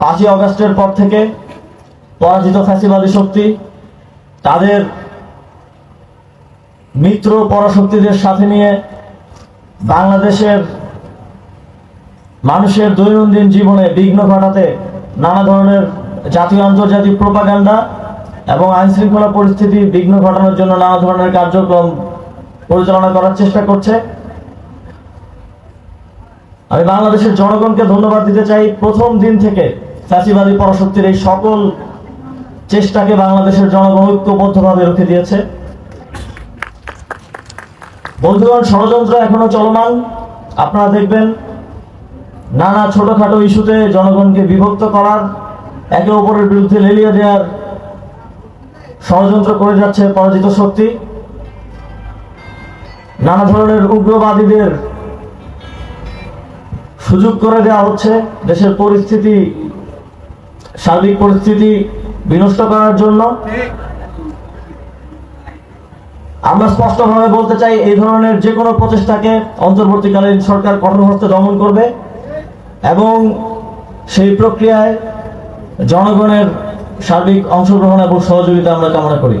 পাঁচই অগস্টের পর থেকে পরাজিত ফ্যাসিবাদী শক্তি, তাদের মিত্র পরাশক্তিদের সাথে নিয়ে বাংলাদেশের মানুষের দৈনন্দিন জীবনে বিঘ্ন ঘটাতে নানা ধরনের জাতীয় আন্তর্জাতিক প্রোপাগান্ডা এবং আইন শৃঙ্খলা পরিস্থিতি বিঘ্ন ঘটানোর জন্য নানা ধরনের কার্যক্রম পরিচালনা করার চেষ্টা করছে। আমি বাংলাদেশের জনগণকে ধন্যবাদ দিতে চাই। প্রথম দিন থেকে ফ্যাসিবাদী পরাশক্তির এই সকল চেষ্টাকে বাংলাদেশের জনগণ ঐক্যবদ্ধভাবে রুখে দিয়েছে। বন্ধুগণ, ষড়যন্ত্র এখনও চলমান। আপনারা দেখবেন নানা ছোটখাটো ইস্যুতে জনগণকে বিভক্ত করার, একে অপরের বিরুদ্ধে লেলিয়ে দেওয়ার ষড়যন্ত্র করে যাচ্ছে পরাজিত শক্তি। নানা ধরনের উগ্রবাদীদের সুযোগ করে দেওয়া হচ্ছে। দেশের পরিস্থিতি সার্বিক পরিস্থিতি বিনষ্ট করার জন্য আমরা স্পষ্টভাবে বলতে চাই এই ধরনের যে কোনো প্রচেষ্টাকে অন্তর্বর্তীকালীন সরকার কঠোর হস্তে দমন করবে এবং সেই প্রক্রিয়ায় জনগণের সার্বিক অংশগ্রহণ এবং সহযোগিতা আমরা কামনা করি।